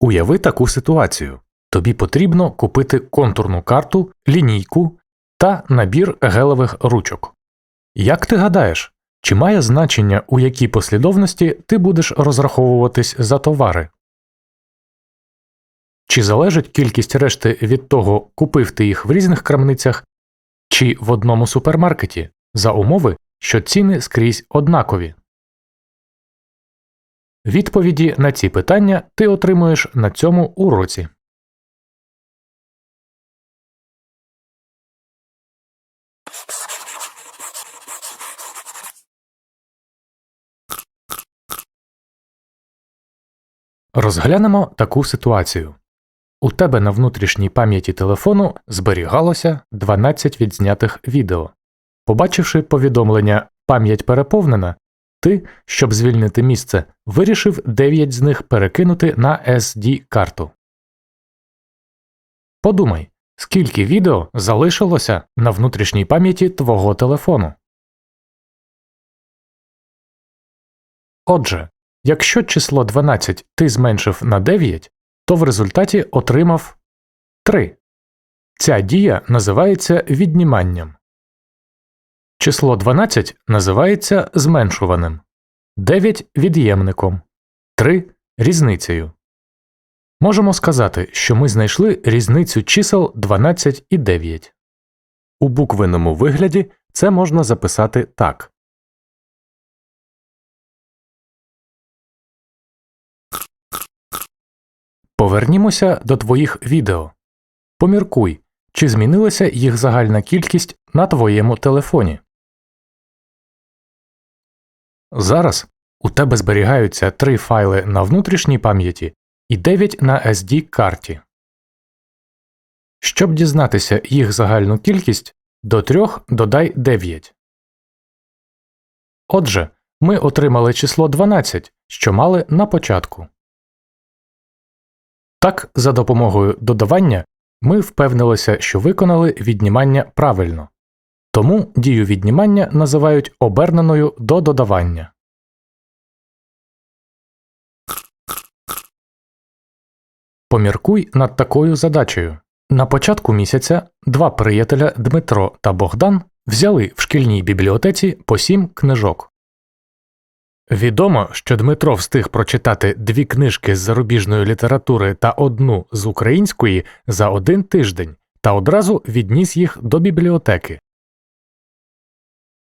Уяви таку ситуацію. Тобі потрібно купити контурну карту, лінійку та набір гелевих ручок. Як ти гадаєш, чи має значення, у якій послідовності ти будеш розраховуватись за товари? Чи залежить кількість решти від того, купив ти їх в різних крамницях чи в одному супермаркеті за умови, що ціни скрізь однакові? Відповіді на ці питання ти отримуєш на цьому уроці. Розглянемо таку ситуацію. У тебе на внутрішній пам'яті телефону зберігалося 12 відзнятих відео. Побачивши повідомлення Пам'ять переповнена, ти, щоб звільнити місце, вирішив 9 з них перекинути на SD карту. Подумай, скільки відео залишилося на внутрішній пам'яті твого телефону. Отже, якщо число 12 ти зменшив на 9, то в результаті отримав 3. Ця дія називається відніманням. Число 12 називається зменшуваним, 9 від'ємником, 3 різницею. Можемо сказати, що ми знайшли різницю чисел 12 і 9. У буквенному вигляді це можна записати так. Повернімося до твоїх відео. Поміркуй, чи змінилася їх загальна кількість на твоєму телефоні. Зараз у тебе зберігаються три файли на внутрішній пам'яті і 9 на SD карті. Щоб дізнатися їх загальну кількість, до 3 додай 9. Отже, ми отримали число 12, що мали на початку. Так, за допомогою додавання ми впевнилися, що виконали віднімання правильно. Тому дію віднімання називають оберненою до додавання. Поміркуй над такою задачею. На початку місяця два приятеля Дмитро та Богдан взяли в шкільній бібліотеці по сім книжок. Відомо, що Дмитро встиг прочитати дві книжки з зарубіжної літератури та одну з української за один тиждень та одразу відніс їх до бібліотеки.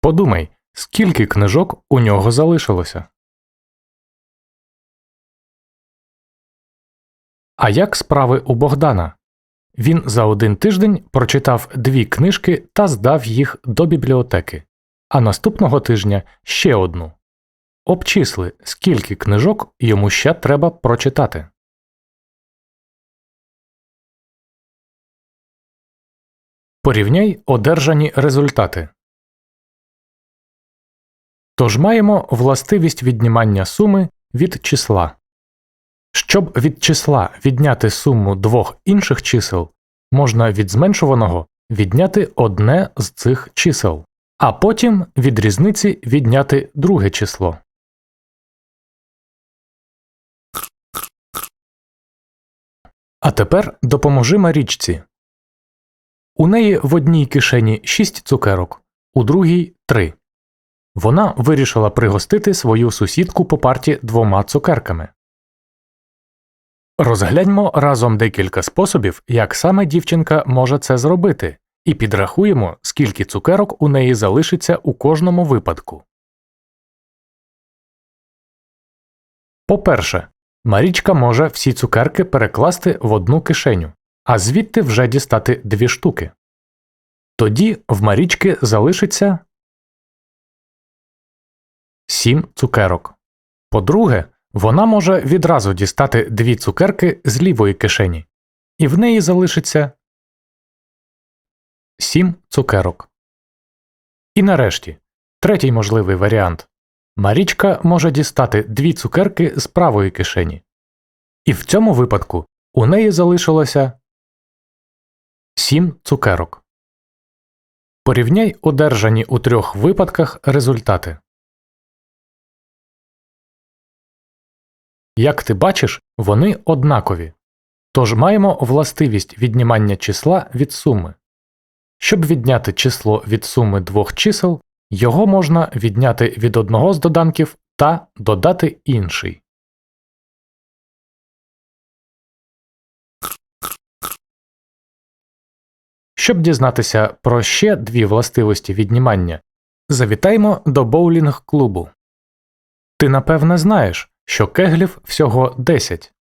Подумай, скільки книжок у нього залишилося. А як справи у Богдана? Він за один тиждень прочитав дві книжки та здав їх до бібліотеки, а наступного тижня ще одну. Обчисли, скільки книжок йому ще треба прочитати. Порівняй одержані результати. Тож маємо властивість віднімання суми від числа. Щоб від числа відняти суму двох інших чисел, можна від зменшуваного відняти одне з цих чисел, а потім від різниці відняти друге число. А тепер допоможи Марічці. У неї в одній кишені 6 цукерок, у другій 3. Вона вирішила пригостити свою сусідку по парті двома цукерками. Розгляньмо разом декілька способів, як саме дівчинка може це зробити, і підрахуємо, скільки цукерок у неї залишиться у кожному випадку. По-перше, Марічка може всі цукерки перекласти в одну кишеню, а звідти вже дістати дві штуки. Тоді в Марічки залишиться 7 цукерок. По-друге, вона може відразу дістати дві цукерки з лівої кишені, і в неї залишиться 7 цукерок. І нарешті, третій можливий варіант Марічка може дістати дві цукерки з правої кишені. І в цьому випадку у неї залишилося 7 цукерок. Порівняй одержані у трьох випадках результати. Як ти бачиш, вони однакові. Тож маємо властивість віднімання числа від суми. Щоб відняти число від суми двох чисел, його можна відняти від одного з доданків та додати інший. Щоб дізнатися про ще дві властивості віднімання, завітаймо до боулінг-клубу. Ти напевне знаєш, що кеглів всього 10.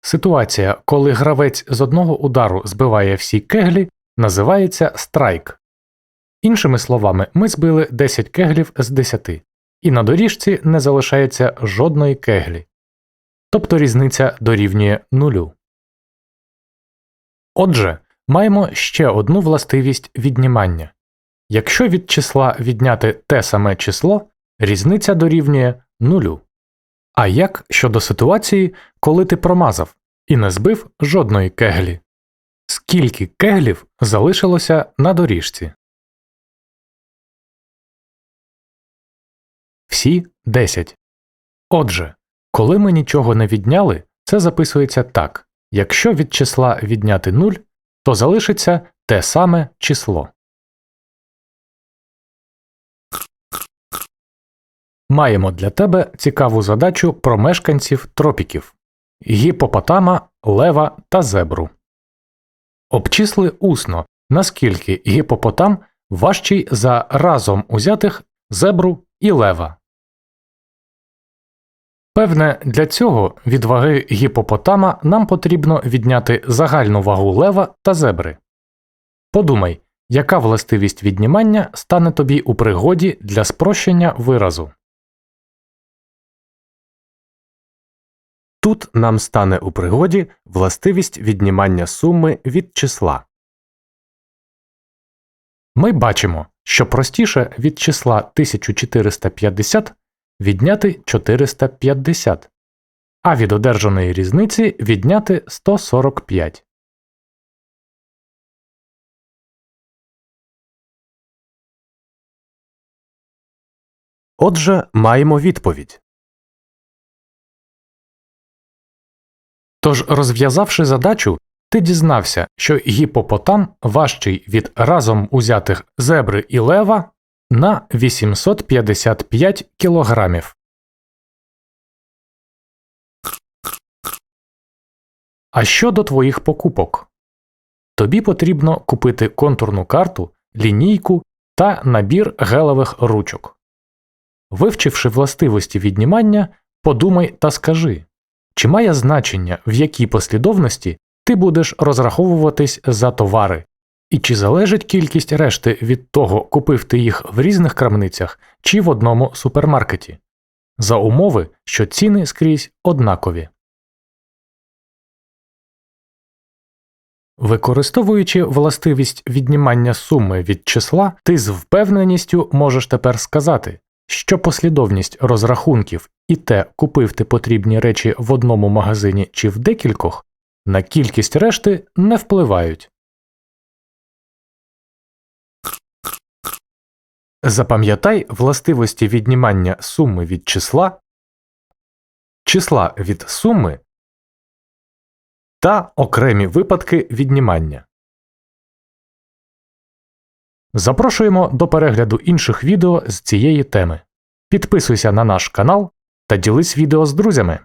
Ситуація, коли гравець з одного удару збиває всі кеглі, називається страйк. Іншими словами, ми збили 10 кеглів з 10, і на доріжці не залишається жодної кеглі. Тобто різниця дорівнює нулю. Отже, маємо ще одну властивість віднімання. Якщо від числа відняти те саме число, різниця дорівнює нулю. А як щодо ситуації, коли ти промазав і не збив жодної кеглі? Скільки кеглів залишилося на доріжці? Всі 10. Отже, коли ми нічого не відняли, це записується так. Якщо від числа відняти 0, то залишиться те саме число. Маємо для тебе цікаву задачу про мешканців тропіків гіпопотама, лева та зебру. Обчисли усно, наскільки гіпопотам важчий за разом узятих зебру і лева. Певне, для цього від ваги гіпопотама нам потрібно відняти загальну вагу лева та зебри. Подумай, яка властивість віднімання стане тобі у пригоді для спрощення виразу. Тут нам стане у пригоді властивість віднімання суми від числа. Ми бачимо, що простіше від числа 1450 відняти 450, а від одержаної різниці відняти 145. Отже, маємо відповідь. Тож, розв'язавши задачу, ти дізнався, що гіпопотам важчий від разом узятих зебри і лева на 855 кілограмів. А щодо твоїх покупок, тобі потрібно купити контурну карту, лінійку та набір гелевих ручок. Вивчивши властивості віднімання, подумай та скажи, чи має значення, в якій послідовності ти будеш розраховуватись за товари, і чи залежить кількість решти від того, купив ти їх в різних крамницях чи в одному супермаркеті, за умови, що ціни скрізь однакові. Використовуючи властивість віднімання суми від числа, ти з впевненістю можеш тепер сказати, що послідовність розрахунків і те, купив ти потрібні речі в одному магазині чи в декількох, на кількість решти не впливають. Запам'ятай властивості віднімання суми від числа, числа від суми та окремі випадки віднімання. Запрошуємо до перегляду інших відео з цієї теми. Підписуйся на наш канал та ділись відео з друзями.